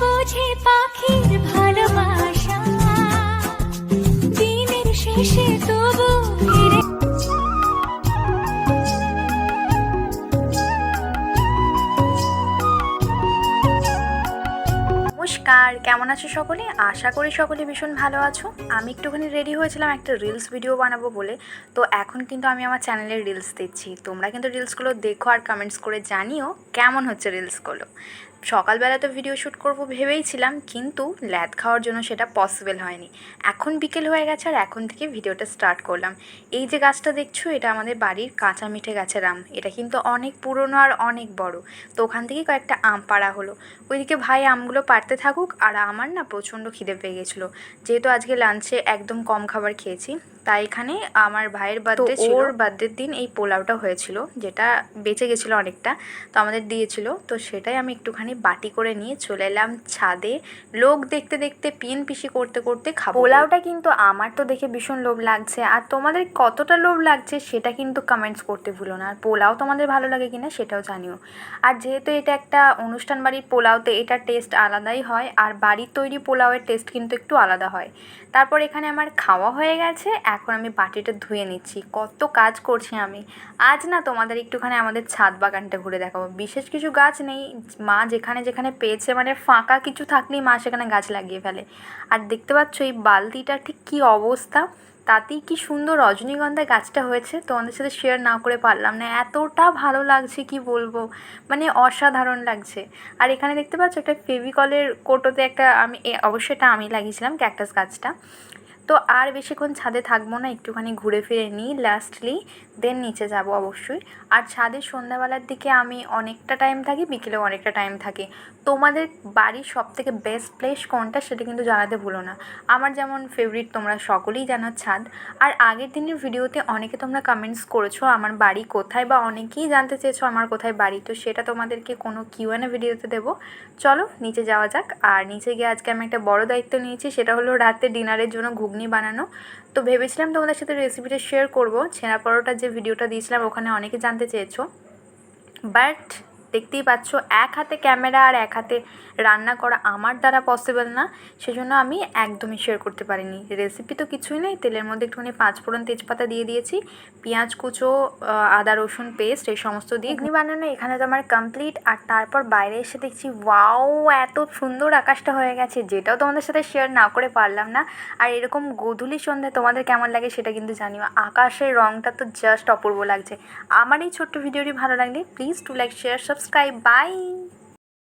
বোঝে পাখির ভালোবাসা। দিনের শেষে তবু নমস্কার কেমন আছো সকলে? আশা করি সকলে ভীষণ ভালো আছো। আমি একটুখানি রেডি হয়েছিলাম একটা রিলস ভিডিও বানাবো বলে। তো এখন কিন্তু আমি আমার চ্যানেলে রিলস দিচ্ছি। তোমরা কিন্তু রিলসগুলো দেখো আর কমেন্টস করে জানিও কেমন হচ্ছে রিলসগুলো সকালবেলা তো ভিডিও শ্যুট করব ভেবেইছিলাম কিন্তু ল্যাদ খাওয়ার জন্য সেটা পসিবল হয়নি। এখন বিকেল হয়ে গেছে আর এখন থেকে ভিডিওটা স্টার্ট করলাম। এই যে গাছটা দেখছ, এটা আমাদের বাড়ির কাঁচা মিঠে গাছের আম। এটা কিন্তু অনেক পুরনো আর অনেক বড়। তো ওখান থেকেই কয়েকটা আম পাড়া হলো। ওইদিকে ভাই আমগুলো পাড়তে থাকুক আর আমার না প্রচণ্ড খিদে পেয়ে গেছিল। যেহেতু আজকে লাঞ্চে একদম কম খাবার খেয়েছি তাই এখানে আমার ভাইয়ের বার্থডে ওর বার্থডের দিন এই পোলাওটা হয়েছিল যেটা বেঁচে গেছিল অনেকটা তো আমাদের দিয়েছিল। তো সেটাই আমি একটুখানি বাটি করে নিয়ে চলে এলাম ছাদে। লোক দেখতে দেখতে পিন পিসি করতে করতে খাব। পোলাওটা কিন্তু আমার তো দেখে ভীষণ লোভ লাগছে। আর তোমাদের কতটা লোভ লাগছে সেটা কিন্তু কমেন্টস করতে ভুলো না। আর পোলাও তোমাদের ভালো লাগে কিনা সেটাও জানিও। আর যেহেতু এটা একটা অনুষ্ঠান বাড়ির পোলাওতে এটার টেস্ট আলাদাই হয়। আর বাড়ির তৈরি পোলাওয়ের টেস্ট কিন্তু একটু আলাদা হয়। তারপর এখানে আমার খাওয়া হয়ে গেছে। এখন আমি বাটিটা ধুয়ে নিচ্ছি। কত কাজ করছি আমি। আজ না তোমাদের একটুখানি আমাদের ছাদ বাগানটা ঘুরে দেখাবো। বিশেষ কিছু গাছ নেই। মা যেখানে যেখানে পেয়েছে মানে ফাঁকা কিছু থাকলেই মা সেখানে গাছ লাগিয়ে ফেলে। আর দেখতে পাচ্ছ এই বালতিটা ঠিক কী অবস্থা? তাতেই কি সুন্দর রজনীগন্ধা গাছটা হয়েছে। তোমাদের সাথে শেয়ার না করে পারলাম না। এতটা ভালো লাগছে, কি বলব? মানে অসাধারণ লাগছে। আর এখানে দেখতে পাচ্ছ একটা ফেভিকলের কোটোতে একটা আমি অবশ্যই এটা আমি লাগিয়েছিলাম, ক্যাকটাস গাছটা। তো আর বেশিক্ষণ ছাদে থাকব না, একটুখানি ঘুরে ফিরে নিই লাস্টলি দেন নিচে যাব অবশ্যই। আর ছাদে সন্ধ্যাবেলার দিকে আমি অনেকটা টাইম থাকি, বিকেলেও অনেকটা টাইম থাকি। তোমাদের বাড়ির সব থেকে বেস্ট প্লেস কোনটা সেটা কিন্তু জানাতে ভুলো না। আমার যেমন ফেভারিট তোমরা সকলেই জানো ছাদ। আর আগের দিনের ভিডিওতে অনেকে তোমরা কমেন্টস করেছ, আমার বাড়ি কোথায় বা অনেকেই জানতে চেয়েছো আমার কোথায় বাড়ি, তো সেটা তোমাদেরকে কোনো কিউএনএ ভিডিওতে দেবো। চলো, নিচে যাওয়া যাক। আর নিচে গিয়ে আজকে আমি একটা বড় দায়িত্ব নিয়েছি, সেটা হলো রাতে ডিনারের জন্য ঘুগনি বানানো। তো ভেবেছিলাম তোমাদের সাথে রেসিপিটা শেয়ার করব। ছেঁড়া পরোটার যে ভিডিওটা দিয়েছিলাম, ওখানে অনেকে জানতে চেয়েছো। বাট দেখতেই পাচ্ছ, এক হাতে ক্যামেরা আর এক হাতে রান্না করা আমার দ্বারা পসিবল না। সেজন্য আমি একদমই শেয়ার করতে পারিনি। রেসিপি তো কিছুই নেই, তেলের মধ্যে একটুখানি পাঁচফোড়ন তেজপাতা দিয়ে দিয়েছি, পেঁয়াজ, কুচো আদা, রসুন পেস্ট এই সমস্ত দিয়ে ঘুগনি বানানো, এখানে তো আমার কমপ্লিট আর তারপর বাইরে এসে দেখছি ওয়াও এত সুন্দর আকাশটা হয়ে গেছে, যেটাও তোমাদের সাথে শেয়ার না করে পারলাম না। আর এরকম গোধূলি সন্ধ্যে তোমাদের কেমন লাগে সেটা কিন্তু জানিও। আকাশের রংটা তো জাস্ট অপূর্ব লাগছে। আমার এই ছোট্ট ভিডিওটি ভালো লাগলে please to like share subscribe bye